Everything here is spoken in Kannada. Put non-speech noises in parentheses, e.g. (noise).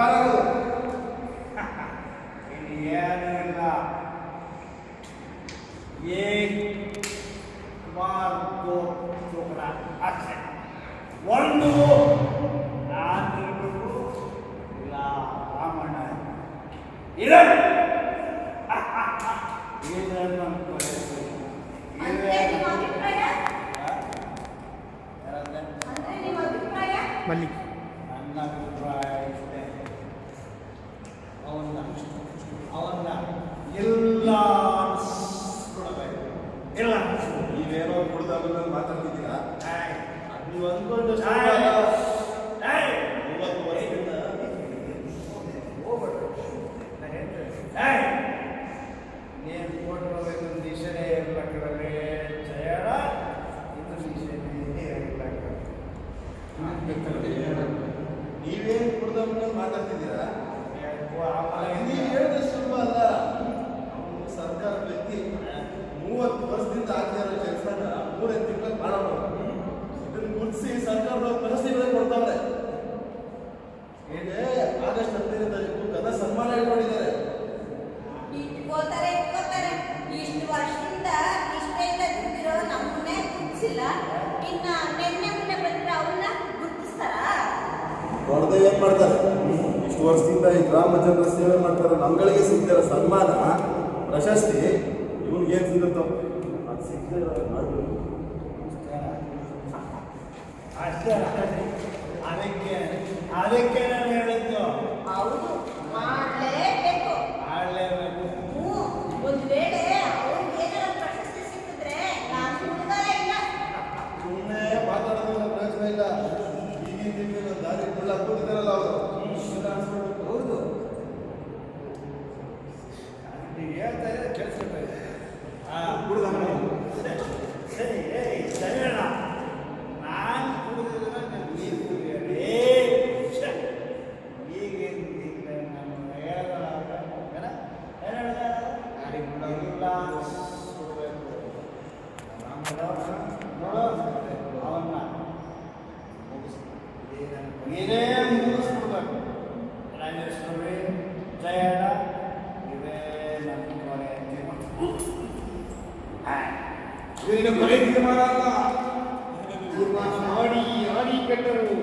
ಬರೋದು (laughs) ಇಲ್ಲಿ ಏನೂ ಇಲ್ಲ. ಏ ಮಾರ್ಗೋ ಒಂದು ನಾನಿರಬೇಕು ಇಲ್ಲ. ರಾಮಣ್ಣ. ಇರ ಇದನ್ನು ಮಲ್ಲಿಗೆ ಕುಡ್ದಾದ್ಮೇಲೆ ಮಾತಾಡ್ತಿದ್ದೀರಾ? ನೀವು ಅಂದ್ಕೊಂಡು ಮೂವತ್ತು ವರ್ಷದಿಂದ. ನಾನು ನೀನು ಕೊಟ್ಟಿರೋದಕ್ಕೆ ದಿಶೆನೇ ಇರ್ಲಕ್ಕರಲ್ಲಿ ಜಯಣ ಇದು ದಿಶೆನೇ ಇರ್ಲಕ್ಕ ನೀವೇನು ಕುಡ್ದಾದ್ಮೇಲೆ ಮಾತಾಡ್ತಿದ್ದೀರಾ? ಆಮೇಲೆ ನೀವು ಹೇಳಿದ್ರೆ ಸುಲಭ ಅಲ್ಲ. ಅವನು ಸರ್ಕಾರ ವ್ಯಕ್ತಿ. ಮೂವತ್ತು ವರ್ಷದಿಂದ ಆಗ್ತಾ ಇರೋ ಕೆಲಸನ ಮೂರೇ ತಿಂಗಳು ಮಾಡೋಣ ಇದನ್ನ ಗುರುತಿಸಿ ಸರ್ಕಾರದ ಪರಿಸ್ಥಿತಿಗಳೇ ಕೊಡ್ತಾವ್ರೆ. ಏನೇ ಆಗಸ್ಟ್ ಹದಿನೈದು ತಾರೀಕು ಗದ ಸನ್ಮಾನ ಇಟ್ಕೊಂಡಿದ್ದಾರೆ ಇಟ್ಕೋತಾರೆ ಇಟ್ಕೋತಾರೆ ಇಷ್ಟು ವರ್ಷದಿಂದ ನಿಷ್ಠೆಯಿಂದ ದುಡ್ದಿರೋ ನಮ್ಮನ್ನೇ ಗುರುತಿಸಿಲ್ಲ ಇನ್ನ ನಿನ್ನೆ ಮೊನ್ನೆ ಬಂದ್ರೆ ಅವನ್ನ ಗುರುತಿಸ್ತಾರಾ? ಹೊಡೆದ ಏನ್ ಮಾಡ್ತಾರೆ? ಇಷ್ಟು ವರ್ಷದಿಂದ ಈ ಗ್ರಾಮ ಜನರ ಸೇವೆ ಮಾಡ್ತಾರೆ ನಮ್ಗಳಿಗೆ ಸಿಗ್ತಿರೋ ಸನ್ಮಾನ ಪ್ರಶಸ್ತಿ ಇವ್ನಿಗೆ ಏನ್ ಸಿಗುತ್ತೋ? ಸಿಗದೆ ಅಷ್ಟೇ ಅದಕ್ಕೆ ಅದಕ್ಕೆ ನಾನು ಹೇಳಿದ್ದು ಹೌದು. ಮಾಡಲೇಬೇಕು ಆಡಲೇಬೇಕು ಹ್ಞೂ ಒಂದು ವೇಳೆ ಸುಮ್ಮನೆ ಮಾತಾಡೋದ್ರಿಂದ ಪ್ರಯೋಜನ ಇಲ್ಲ ಈಗಿನ ದಾರಿ ಮುಳ್ಳು మీరే ముందు చూడాలి ఆయన స్టోరీ జయాడ ఇవే నమ్ముకోలే వీరిని కొలే తీర్మానాల తీర్మానం ఆడి ఆడి పెట్టరు